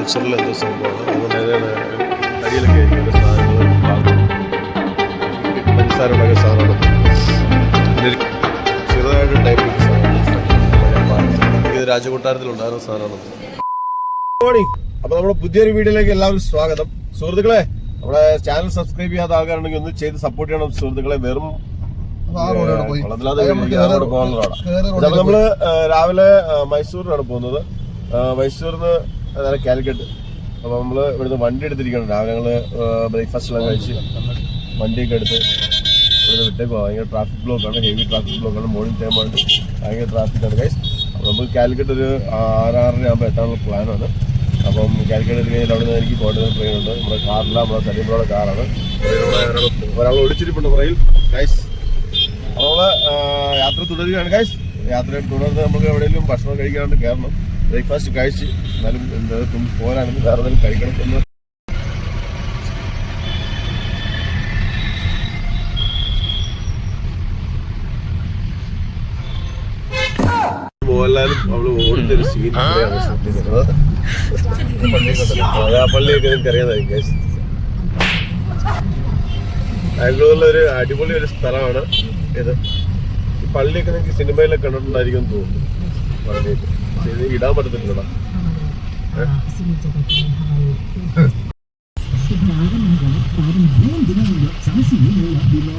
കൾച്ചറിൽ എന്തോ സംഭവമാണ് അതുകൊണ്ട് അരിയിലൊക്കെ ആയിരിക്കും ഓരോ സാധനങ്ങൾ പഞ്ചസാര സാധനമാണ് ചെറുതായിട്ട് ടൈപ്പ് സാധനമാണ് ഇത് രാജകൊട്ടാരത്തിലുണ്ടായിരുന്ന സാധനമാണ് മോർണിംഗ് അപ്പൊ നമ്മുടെ പുതിയൊരു വീഡിയോയിലേക്ക് എല്ലാവരും സ്വാഗതം. സുഹൃത്തുക്കളെ നമ്മുടെ ചാനൽ സബ്സ്ക്രൈബ് ചെയ്യാത്ത ആൾക്കാരുണ്ടെങ്കിൽ ഒന്ന് ചെയ്ത് സപ്പോർട്ട് ചെയ്യണം സുഹൃത്തുക്കളെ. വെറും നമ്മൾ രാവിലെ മൈസൂരിനാണ് പോകുന്നത്. മൈസൂരിന്ന് നേരെ കാലിക്കട്ട് അപ്പൊ നമ്മൾ ഇവിടുന്ന് വണ്ടി എടുത്തിരിക്കണം രാവിലെ ഞങ്ങൾ ബ്രേക്ക്ഫാസ്റ്റ് എല്ലാം കഴിച്ച് വണ്ടിയൊക്കെ എടുത്ത് ഇവിടെ വിട്ടേക്ക് ഭയങ്കര ട്രാഫിക് ആണ്. ഹെവി ട്രാഫിക് ബ്ലോക്ക് ആണ്. മോർണിംഗ് ടൈം ആണ് ഭയങ്കര ട്രാഫിക് ആണ് ഗൈസ് അപ്പൊ നമുക്ക് കാലിക്കട്ട് ഒരു ആറാറര ആകുമ്പോൾ എത്താനുള്ള പ്ലാനാണ് അപ്പം കാലിക്കറ്റ് കഴിഞ്ഞാൽ അവിടെ നിന്ന് എനിക്ക് കോട്ടയം ട്രെയിൻ ഉണ്ട്. നമ്മുടെ കാറില്ല നമ്മുടെ സലീബ്രോടെ കാറാണ് ഒരാൾ ഒളിച്ചിരിപ്പുണ്ട് പുറയിൽ ഗൈസ് അപ്പോൾ യാത്ര തുടരുകയാണ് ഗൈസ് യാത്ര തുടർന്ന് നമുക്ക് എവിടെയെങ്കിലും ഭക്ഷണം കഴിക്കാണ്ട് കയറണം. ബ്രേക്ക്ഫാസ്റ്റ് കഴിച്ച്. എന്നാലും എന്താ പോരാണെങ്കിൽ വേറെ എന്തെങ്കിലും കഴിക്കണം എന്ന് മോഹൻലാലും അവൾ ഓടുന്ന ഒരു സീൻ കൂടെയാണ് ശ്രദ്ധിക്കുന്നത്. ആ പള്ളിയൊക്കെ നിങ്ങൾക്ക് അറിയാതായിരിക്കും ഗൈസ് ബാംഗ്ലൂരിലെ ഒരു അടിപൊളി ഒരു സ്ഥലമാണ് ഇത്. പള്ളിയൊക്കെ നിങ്ങൾക്ക് സിനിമയിലൊക്കെ കണ്ടിട്ടുണ്ടായിരിക്കും തോന്നുന്നു. പള്ളിയൊക്കെ. ഇത് ഇടാൻ പറ്റത്തില്ലടാ of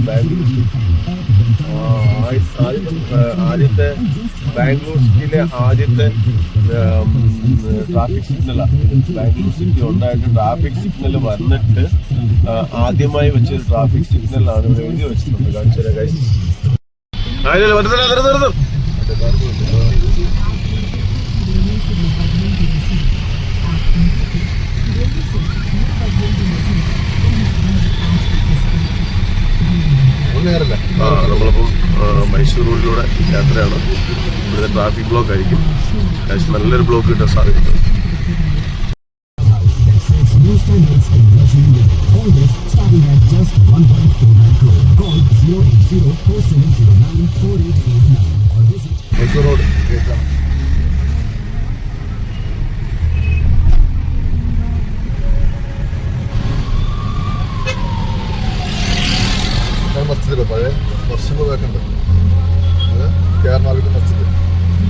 Bangalore. ആ, ആദ്യ- ആദ്യത്തെ ബാംഗ്ലൂർ സിറ്റിയിലെ ആദ്യത്തെ ട്രാഫിക് സിഗ്നലാണ് ബാംഗ്ലൂർ സിറ്റി ഉണ്ടായിട്ട് ട്രാഫിക് സിഗ്നൽ വന്നിട്ട് ആദ്യമായി വെച്ചൊരു ട്രാഫിക് സിഗ്നലാണ് ഇവിടെ എഴുതി വെച്ചിട്ടുണ്ട് കാണിച്ചു ഗൈസ് ആ നമ്മളിപ്പം മൈസൂർ റോഡിലൂടെ യാത്രയാണ് ഇവിടുത്തെ ട്രാഫിക് ബ്ലോക്ക് ആയിരിക്കും കാശ് നല്ലൊരു ബ്ലോക്ക് കിട്ടാൻ സാധ്യതയുണ്ട് just 1.49 crore. Call 080 4709 4889 or visit Mysore road മസ്ജിദ് പഴയ വർഷങ്ങളൊക്കെ കെ ആർ മാർക്കറ്റ് മസ്ജിദ്.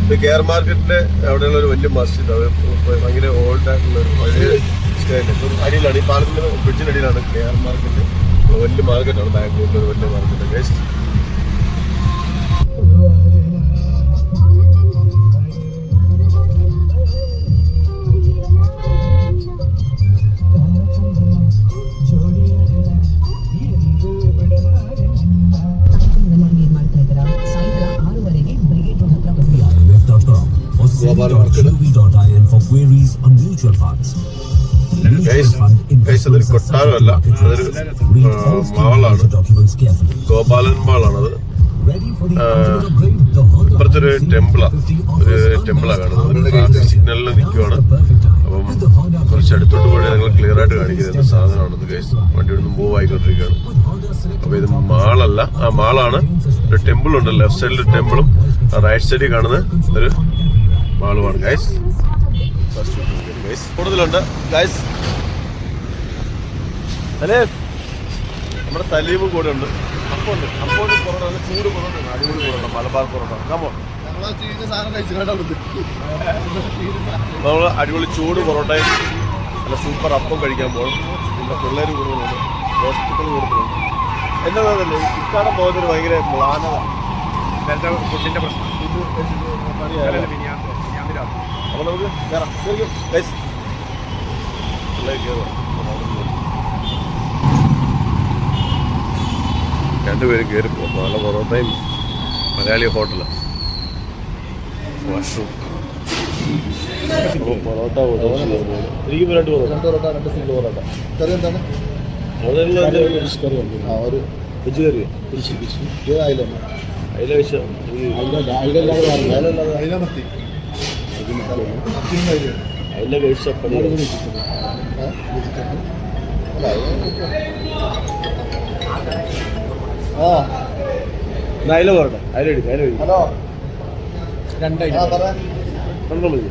ഇത് കെ ആർ മാർക്കറ്റിന്റെ അവിടെയുള്ള ഒരു വലിയ മസ്ജിദ്. അത് ഭയങ്കര ഓൾഡ് ആയിട്ടുള്ള ഒരു പഴയ സ്റ്റൈൽ ഇപ്പം അടിയിലാണ് ഈ പാലത്തിന്റെ ബ്രിഡ്ജിന്റെ അടിയിലാണ് കെ ആർ മാർക്കറ്റ് വലിയ മാർക്കറ്റാണ് ബാംഗ്ലൂരിലെ ഒരു വലിയ മാർക്കറ്റ് queries ഫണ്ട്സ് അതൊരു കൊട്ടാരമല്ല അതൊരു മാളാണ് ഗോപാലൻ മാളാണത് ഇപ്പുറത്തൊരു ടെമ്പിളാ ഒരു ടെമ്പിളാ കാണുന്നത്. ട്രാഫിക് സിഗ്നലിൽ നിൽക്കുവാണ്. അപ്പം കുറച്ച് അടുത്തോട്ട് പോയി ഞങ്ങൾ ക്ലിയർ ആയിട്ട് കാണിക്കുന്നത് സാധനമാണെന്ന് കേസ് വണ്ടി ഇവിടുന്ന് മൂവ് ആയിക്കൊണ്ടിരിക്കുകയാണ് അപ്പൊ ഇത് മാളല്ല. ആ മാളാണ്. ഒരു ടെമ്പിൾ ഉണ്ട് ലെഫ്റ്റ് സൈഡിൽ ടെമ്പിളും റൈറ്റ് സൈഡിൽ കാണുന്ന ഒരു മാളുമാണ് ഗൈസ് കൂടുതലുണ്ട്. ഗൈസ് അല്ലേ നമ്മുടെ സലീബ് കൂടെ ഉണ്ട് അപ്പമുണ്ട് അപ്പമുണ്ട് പൊറോട്ട നല്ല ചൂട് പൊറോട്ട അടിപൊളി പൊറോട്ട മലബാർ പൊറോട്ട. കമോ നമ്മൾ അടിപൊളി ചൂട് പൊറോട്ടയും നല്ല സൂപ്പർ അപ്പം കഴിക്കാൻ പോകും പിന്നെ പിള്ളേർ കൂടുതലുണ്ട് ഹോസ്പിറ്റൽ കൂടുതലുണ്ട് എന്താ പറയുന്നത് ഇക്കാടെ പോകുന്നതിന് ഭയങ്കര മ്ലാനത. ഫുഡിന്റെ പ്രശ്നം? ഇത് പണിയായല്ലോ. അപ്പൊ നമുക്ക് കയറാം കേറുവാ. രണ്ടുപേരും കയറി പോകും നല്ല പൊറോട്ടയും മലയാളി ഹോട്ടലാണ് വാഷ്റൂം പൊറോട്ട എനിക്ക് രണ്ട് പൊറോട്ട. രണ്ട് പൊറോട്ട രണ്ട് സിംഗിൾ പൊറോട്ട. കറി എന്താണ്? ഫിഷ് കറി ആ ഒരു വെജ് കറിയോ ഇത് ആയില്ല അതിലെ വെച്ച അതിലെ മത്തി. മത്തിയും കഴിയും അതിലെ കഴിച്ച അതിലെ അല്ല? അത് ആ. എന്നാ അതിൽ പോരട്ടെ? അതിലെടുക്കും അതിലെടുക്കും ഹലോ. രണ്ടായിട്ട് മതി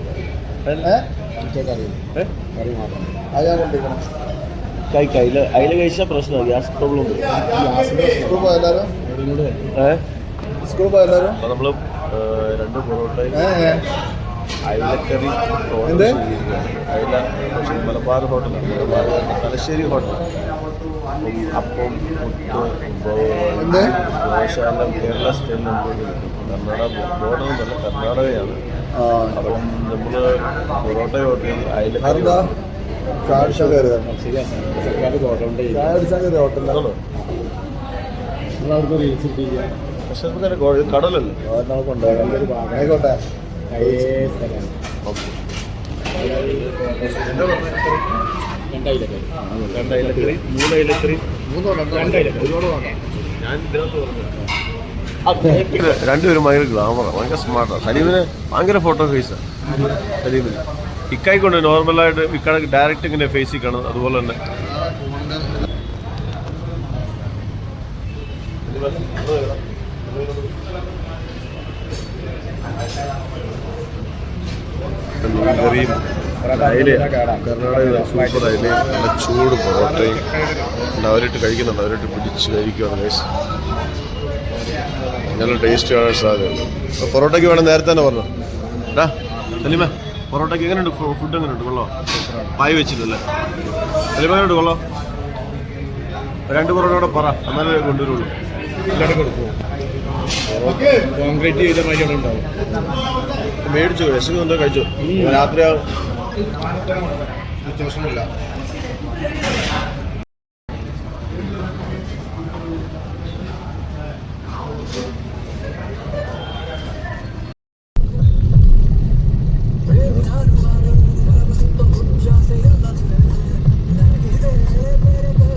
കഴിക്കാം അതിൽ അതിൽ പ്രശ്നമാണ് ഗ്യാസ് പ്രോബ്ലം ഉണ്ട്. സ്കൂൾ പോയാലും നമ്മൾ രണ്ട് പൊറോട്ടയും അയലക്കറി എന്ത്? അയല പക്ഷേ മലബാർ ഹോട്ടലാണ് മലബാർ തലശ്ശേരി ഹോട്ടൽ. അപ്പം മുട്ട? ദോശ എല്ലാം കേരള സ്റ്റൈലും കർണാടക ബോർഡർ നല്ല കർണാടകയാണ്. അപ്പം നമ്മൾ പൊറോട്ട ചെയ്ത് അയലക്കറി ഹോട്ടലിലാണ് പക്ഷെ നമുക്ക് അങ്ങനെ ഗോ- കടലല്ലേ? കൊണ്ടുപോകാം ഇതിനകത്ത് പറഞ്ഞു രണ്ടുപേരും ഭയങ്കര ഗ്ലാമറാണ് ഭയങ്കര സ്മാർട്ടാണ് സലീമിന് ഭയങ്കര ഫോട്ടോ ഫേസാണ് സലീമിന്. ഇക്കായിക്കൊണ്ട് നോർമലായിട്ട് ഇക്കാണ് ഡയറക്റ്റ് ഇങ്ങനെ ഫേസിൽ കാണുന്നത് അതുപോലെ തന്നെ. മീൻകറിയും അയിലയും കർണാടക സൂപ്പർ അയിലയും നല്ല ചൂട് പൊറോട്ടയും അവരിട്ട് കഴിക്കുന്നുണ്ട്. അവരിട്ട് പിടിച്ച് കഴിക്കുകയാണ് ഗൈസ് നല്ല ടേസ്റ്റ് കാണാൻ സാധ്യതയുണ്ട്. പൊറോട്ടയ്ക്ക് വേണം നേരത്തെ തന്നെ പറഞ്ഞു. ഡാ സലീമ പൊറോട്ടയ്ക്ക് എങ്ങനെയുണ്ട് ഫുഡ് എങ്ങനെയുണ്ട്? കൊള്ളോ? പായ് വെച്ചില്ലല്ലേ സലീമ എങ്ങനെയുണ്ട്? കൊള്ളോ? രണ്ട് പൊറോട്ട കൂടെ പറ. എന്നാലേ കൊണ്ടുവരുള്ളൂ. എല്ലാവരും കോൺക്രീറ്റ് ചെയ്ത മാതിരി അവിടെ ഉണ്ടാവും. മേടിച്ചു വിശക്ക് എന്തോ കഴിച്ചു. രാത്രി വ്യത്യാസമില്ല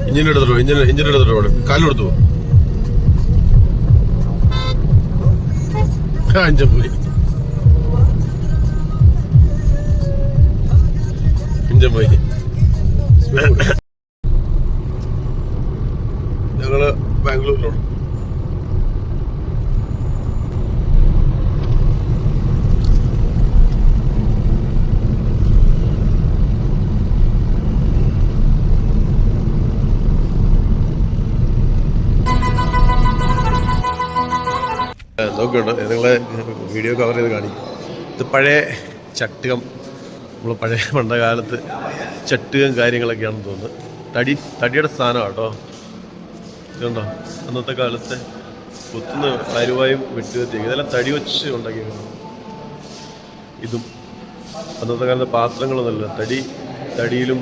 ഇഞ്ചിൻ എടുത്തിട്ടോ ഇഞ്ചിൻ ഇഞ്ചിൻ എടുത്തിട്ടോ കാലെടുത്തു അഞ്ചം ഇഞ്ചൻ പോയി ഞങ്ങൾ ബാംഗ്ലൂരിലാണ് നോക്കുന്നുണ്ട് നിങ്ങളെ വീഡിയോ കവർ ചെയ്ത് കാണിക്കും. ഇത് പഴയ ചട്ടുകം നമ്മൾ പഴയ പണ്ട കാലത്ത് ചട്ടുകം കാര്യങ്ങളൊക്കെയാണെന്ന് തോന്നുന്നത് തടി തടിയുടെ സ്ഥാനം കേട്ടോ. ഇതുണ്ടോ? അന്നത്തെ കാലത്തെ കുത്തുന്ന കരുവായും വെട്ടുകത്തിയൊക്കെ ഇതെല്ലാം തടി വെച്ച് ഉണ്ടാക്കിയാണ് ഇതും അന്നത്തെ കാലത്തെ പാത്രങ്ങളൊന്നുമല്ല തടി തടിയിലും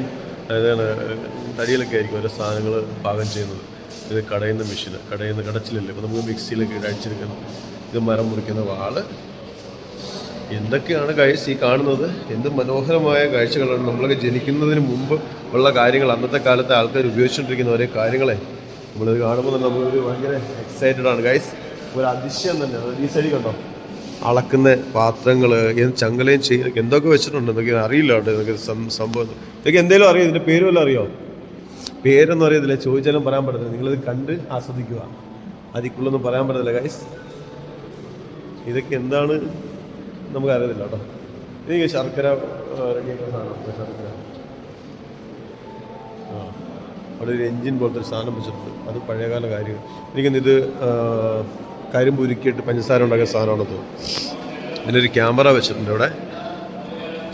അതാണ് തടിയിലൊക്കെ ആയിരിക്കും ഓരോ സാധനങ്ങൾ പാകം ചെയ്യുന്നത്. ഇത് കടയുന്ന മെഷീൻ കടയുന്ന കടച്ചിലല്ലേ. ഇപ്പോൾ നമുക്ക് മിക്സിയിലൊക്കെ ഇട്ട് അടിച്ചെടുക്കണം. ഇത് മരം മുറിക്കുന്ന വാൾ എന്തൊക്കെയാണ് കാഴ്ച ഈ കാണുന്നത്? എന്ത് മനോഹരമായ കാഴ്ചകളാണ് നമ്മളൊക്കെ ജനിക്കുന്നതിന് മുമ്പ് ഉള്ള കാര്യങ്ങൾ അന്നത്തെ കാലത്തെ ആൾക്കാർ ഉപയോഗിച്ചുകൊണ്ടിരിക്കുന്ന ഓരോ കാര്യങ്ങളെ നമ്മളിത് കാണുമ്പോൾ തന്നെ നമ്മളൊരു ഭയങ്കര എക്സൈറ്റഡ് ആണ്. ഗൈസ് ഒരു അതിശയം തന്നെ. ഈ ശരി കണ്ടോ? അളക്കുന്ന പാത്രങ്ങൾ ചങ്ങലയും ചെയ്യ എന്തൊക്കെ വെച്ചിട്ടുണ്ട്? എന്തൊക്കെ അറിയില്ല കേട്ടോ. ഇതൊക്കെ സംഭവം. ഇതൊക്കെ എന്തെങ്കിലും അറിയാം? ഇതിന്റെ പേര് വല്ലതും അറിയോ? പേരൊന്നും അറിയത്തില്ല. ചോദിച്ചാലും പറയാൻ പറ്റത്തില്ല. നിങ്ങളിത് കണ്ട് ആസ്വദിക്കുക. അതിക്കുള്ളൊന്നും പറയാൻ പറ്റത്തില്ല ഗൈസ് ഇതൊക്കെ എന്താണ് നമുക്ക് അറിയത്തില്ല കേട്ടോ എനിക്ക് ശർക്കര റെഡിയാക്കുന്ന സാധനം ശർക്കര. അവിടെ ഒരു എൻജിൻ പോലത്തെ ഒരു സാധനം വെച്ചിട്ടുണ്ട്. അത് പഴയകാല കാര്യം എനിക്കൊന്ന് ഇത് ആ, കരിമ്പ് ഉരുക്കിയിട്ട് പഞ്ചസാര ഉണ്ടാക്കിയ സാധനമാണെന്ന് തോന്നുന്നു ഒരു ക്യാമറ വെച്ചിട്ടുണ്ട് ഇവിടെ.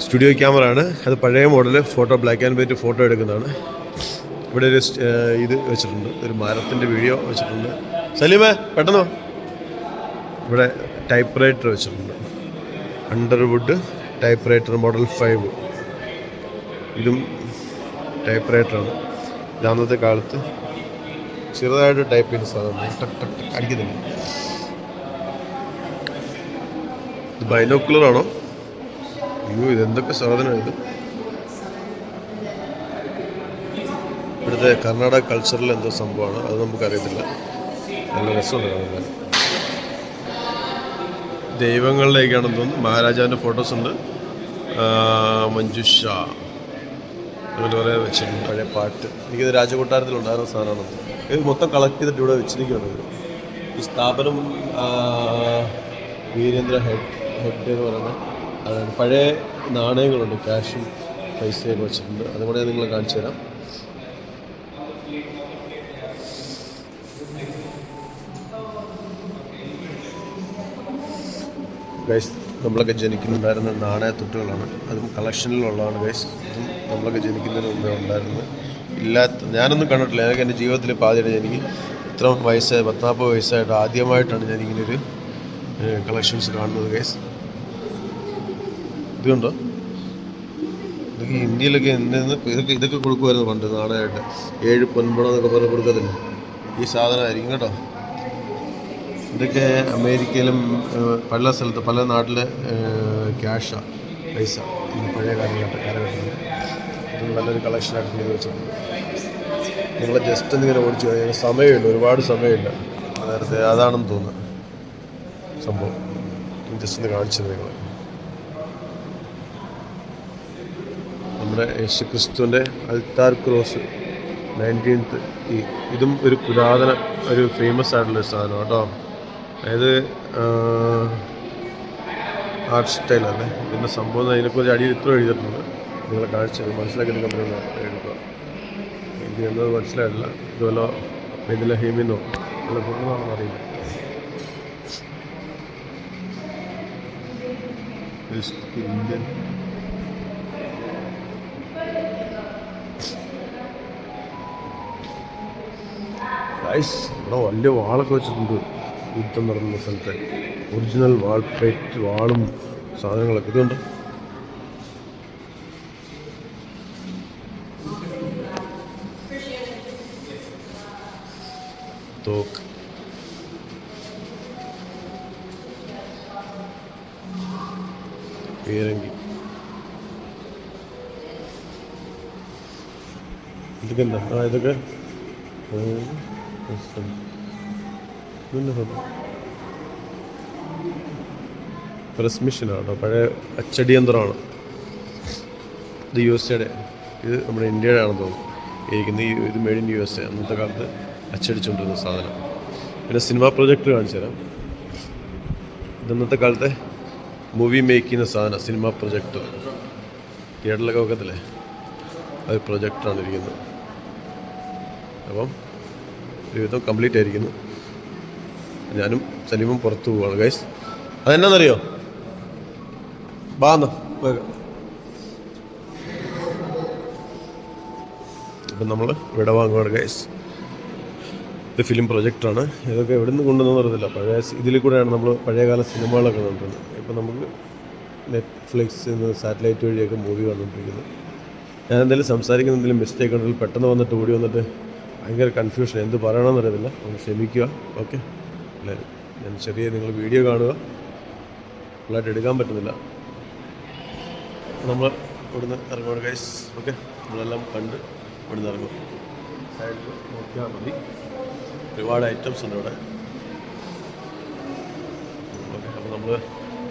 സ്റ്റുഡിയോ ക്യാമറ ആണ് അത് പഴയ model photo black and white photo എടുക്കുന്നതാണ്. ഇവിടെ ഒരു ഇത് വെച്ചിട്ടുണ്ട്. ഒരു മരത്തിന്റെ വീഡിയോ വെച്ചിട്ടുണ്ട്. സലീമേ പെട്ടെന്നോ ഇവിടെ ടൈപ്പ് റൈറ്റർ വെച്ചിട്ടുണ്ട്. Underwood typewriter model five. ഇതും ടൈപ്പ് റൈറ്ററാണ് ഇത് അന്നത്തെ കാലത്ത് ചെറുതായിട്ട് ടൈപ്പ് ചെയ്യുന്ന സാധനം ടക്ക് ടക്ക് ടക്ക് അടിക്കുന്നില്ല ഇത് ബൈനോക്കുലറാണോ? അയ്യോ ഇതെന്തൊക്കെ സാധനമാണ് ഇത്? ഇവിടുത്തെ കർണാടക കൾച്ചറിൽ എന്തോ സംഭവമാണ്. അത് നമുക്കറിയത്തില്ല. നല്ല രസമുണ്ട് കാണാൻ. ദൈവങ്ങളിലേക്കാണെന്ന് തോന്നുന്നു. മഹാരാജാവിന്റെ ഫോട്ടോസ് ഉണ്ട്. മഞ്ജുഷ അങ്ങനെ കുറേ വെച്ചിട്ടുണ്ട്. പഴയ പാട്ട്. എനിക്കിത് രാജകൊട്ടാരത്തിലുണ്ടായിരുന്ന സാധനമാണ്. ഇത് മൊത്തം കളക്ട് ചെയ്തിട്ട് ഇവിടെ വെച്ചിരിക്കുകയാണ് ഇത് സ്ഥാപനം വീരേന്ദ്ര ഹെഡ് ഹെഡ് എന്ന് പറയുന്നത് പഴയ നാണയങ്ങളുണ്ട്. ക്യാഷും പൈസയൊക്കെ വെച്ചിട്ടുണ്ട്. അതുകൂടെ ഞാൻ നിങ്ങളെ കാണിച്ചു തരാം. ഗൈസ് നമ്മളൊക്കെ ജനിക്കുന്നുണ്ടായിരുന്ന നാണയത്തുട്ടുകളാണ് അതും കളക്ഷനിലുള്ളതാണ് ഗൈസ് ഇതും നമ്മളൊക്കെ ജനിക്കുന്നതിന് മുമ്പേ ഉണ്ടായിരുന്നത്. ഇല്ലാത്ത ഞാനൊന്നും കണ്ടിട്ടില്ല. എനിക്ക് എന്റെ ജീവിതത്തിൽ പാതിയുടെ എനിക്ക് ഇത്ര വയസ്സായ പത്താപ്പത് വയസ്സായിട്ട് ആദ്യമായിട്ടാണ് ഞാൻ ഇങ്ങനൊരു കളക്ഷൻസ് കാണുന്നത് ഗൈസ് ഇതുണ്ടോ ഇതൊക്കെ ഇന്ത്യയിലൊക്കെ എന്തെന്ന് ഇതൊക്കെ ഇതൊക്കെ കൊടുക്കുമായിരുന്നു പണ്ട് നാണയമായിട്ട്. ഏഴ് പൊൻപണം എന്നൊക്കെ പറഞ്ഞ് കൊടുക്കത്തില്ല? ഈ സാധനമായിരിക്കും കേട്ടോ. ഇതൊക്കെ അമേരിക്കയിലും പല സ്ഥലത്ത് പല നാട്ടിൽ ക്യാഷാണ് പൈസ പഴയ കാലഘട്ട കാലഘട്ടത്തിൽ ഇത് നല്ലൊരു കളക്ഷനായിട്ട് ചെയ്ത് വെച്ചിട്ടുണ്ട്. നിങ്ങൾ ജസ്റ്റ് ഒന്നിങ്ങനെ ഓടിച്ചു കഴിഞ്ഞാൽ സമയമില്ല ഒരുപാട് സമയമില്ല. നേരത്തെ അതാണെന്ന് തോന്നുന്നു. സംഭവം. ജസ്റ്റ് ഒന്ന് കാണിച്ചത് നിങ്ങൾ നമ്മുടെ യേശു ക്രിസ്തുവിന്റെ അൽത്താർ ക്രോസ് നയന്റീൻത്ത് ഈ ഇതും ഒരു പുരാതന ഒരു ഫേമസ് ആയിട്ടുള്ള സാധനം കേട്ടോ. അതായത് ആർട്ട് സ്റ്റൈലാണ് ഇതിന്റെ സംഭവം അതിനെക്കുറിച്ച് അടിയിൽ ഇത്ര എഴുതിയിട്ടുണ്ട്. നിങ്ങളെ കാഴ്ച മനസ്സിലാക്കി നിങ്ങൾ എടുക്കുക എനിക്ക് എന്നത് മനസ്സിലായിട്ടില്ല. ഇതുപോലെ ഇതിലെ ഹീമിന്നോ അല്ല കൊണ്ടുവന്നാണെന്ന് അറിയില്ല. ഇന്ത്യൻ ഇവിടെ വലിയ വാളൊക്കെ വെച്ചിട്ടുണ്ട്. യുദ്ധം നടന്ന സ്ഥലത്ത് ഒറിജിനൽ വാൾ പ്ലേറ്റ് വാളും സാധനങ്ങളൊക്കെ. ഇതുണ്ട്? തോക്ക്. ഇതൊക്കെ എന്താ? ആ ഇതൊക്കെ പ്രസ് മെഷീനാണ് പഴയ അച്ചടി യന്ത്രമാണ്. ഇത് യു എസ് എയുടെ ഇത് നമ്മുടെ ഇന്ത്യയുടെ ആണെന്ന് തോന്നുന്നു ഇരിക്കുന്ന ഈ ഇത് made in U S A അന്നത്തെ കാലത്ത് അച്ചടിച്ചുകൊണ്ടിരുന്ന സാധനം. പിന്നെ സിനിമ പ്രൊജക്ടർ കാണിച്ചു തരാം. ഇന്നത്തെ കാലത്തെ മൂവി മേക്ക് ചെയ്യുന്ന സാധനം സിനിമ പ്രൊജക്ടർ തിയേറ്ററിലൊക്കെ വെക്കത്തില്ലേ? അത് പ്രൊജക്ടറാണ് ഇരിക്കുന്നത്. അപ്പം ജീവിതം കംപ്ലീറ്റ് ആയിരിക്കുന്നു. ഞാനും സലീമും പുറത്തു പോവാണ്. ഗൈസ് അതെന്നാന്നറിയോ? ബാന്ന് ഇപ്പം നമ്മൾ വിട വാങ്ങുവാണ് ഗൈസ് ഇത് ഫിലിം പ്രൊജക്റ്റാണ് ഇതൊക്കെ എവിടെ നിന്ന് കൊണ്ടുവന്നു അറിയത്തില്ല. പഴയ ഇതിൽ കൂടെയാണ് നമ്മൾ പഴയകാല സിനിമകളൊക്കെ കണ്ടിരുന്നത് ഇപ്പം നമുക്ക് നെറ്റ്ഫ്ലിക്സ് സാറ്റലൈറ്റ് വഴിയൊക്കെ മൂവി കണ്ടുകൊണ്ടിരിക്കുന്നത് ഞാൻ എന്തെങ്കിലും സംസാരിക്കുന്ന എന്തെങ്കിലും മിസ്റ്റേക്ക് ഉണ്ടെങ്കിൽ പെട്ടെന്ന് വന്നിട്ട് ഓടി വന്നിട്ട് ഭയങ്കര കൺഫ്യൂഷൻ എന്ത് പറയണമെന്ന് അറിയത്തില്ല. ഒന്ന് ക്ഷമിക്കുക. ഓക്കെ എല്ലാവരും ഞാൻ ചെറിയ നിങ്ങൾ വീഡിയോ കാണുക. ഫുള്ളായിട്ട് എടുക്കാൻ പറ്റുന്നില്ല. നമ്മൾ ഇവിടുന്ന് ഇറങ്ങുകയാണ് ഗൈസ് ഓക്കെ നമ്മളെല്ലാം കണ്ട് ഇവിടുന്ന് ഇറങ്ങും. സൈഡിൽ നോക്കിയാൽ മതി. ഒരുപാട് ഐറ്റംസ് ഉണ്ട് ഇവിടെ. ഓക്കെ അപ്പോൾ നമ്മൾ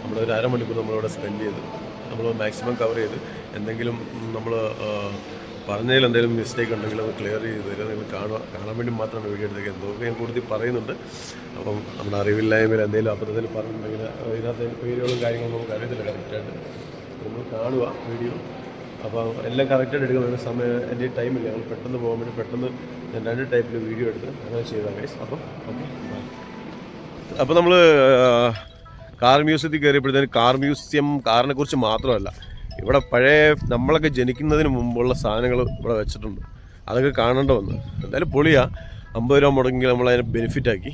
നമ്മുടെ ഒരു അരമണിക്കൂർ നമ്മളിവിടെ സ്പെൻഡ് ചെയ്ത്. നമ്മൾ മാക്സിമം കവർ ചെയ്ത് എന്തെങ്കിലും നമ്മൾ പറഞ്ഞതിൽ എന്തെങ്കിലും മിസ്റ്റേക്ക് ഉണ്ടെങ്കിൽ അത് ക്ലിയർ ചെയ്ത് തരിക. നിങ്ങൾ കാണുക. കാണാൻ വേണ്ടി മാത്രമാണ് വീഡിയോ എടുത്തേക്കുന്നത് എന്തൊക്കെ ഞാൻ കൂടുതൽ പറയുന്നുണ്ട്. അപ്പം നമ്മുടെ അറിവില്ലായ്മയിൽ എന്തെങ്കിലും അബദ്ധത്തിൽ പറഞ്ഞിട്ടുണ്ടെങ്കിൽ ഇതിനകത്ത് പേരുകളും കാര്യങ്ങളും നമുക്ക് അറിയത്തില്ല. കറക്റ്റായിട്ട് നമ്മൾ കാണുക വീഡിയോ അപ്പോൾ എല്ലാം കറക്റ്റായിട്ട് എടുക്കുന്ന സമയം എന്റെ ടൈമില്ല ഞങ്ങൾ പെട്ടെന്ന് പോകാൻ വേണ്ടി പെട്ടെന്ന് ഞാൻ രണ്ട് ടൈപ്പിൽ വീഡിയോ എടുത്ത് അങ്ങനെ ചെയ്താൽ ഗൈസ് അപ്പം ഓക്കെ അപ്പോൾ നമ്മൾ കാർ മ്യൂസിയത്തിൽ കയറിയപ്പോഴത്തേന് കാർ മ്യൂസിയം കാറിനെ കുറിച്ച് മാത്രമല്ല. ഇവിടെ പഴയ നമ്മളൊക്കെ ജനിക്കുന്നതിന് മുമ്പുള്ള സാധനങ്ങൾ ഇവിടെ വെച്ചിട്ടുണ്ട്. അതൊക്കെ കാണേണ്ട വന്നു. എന്തായാലും പൊളിയാ. അമ്പത് രൂപ മുടങ്ങി നമ്മൾ അതിനെ ബെനിഫിറ്റ് ആക്കി.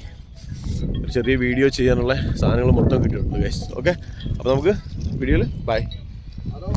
ഒരു ചെറിയ വീഡിയോ ചെയ്യാനുള്ള സാധനങ്ങൾ മൊത്തം കിട്ടിയിട്ടുണ്ട് ഗൈസ് ഓക്കെ അപ്പോൾ നമുക്ക് വീഡിയോയിൽ ബൈ ഹലോ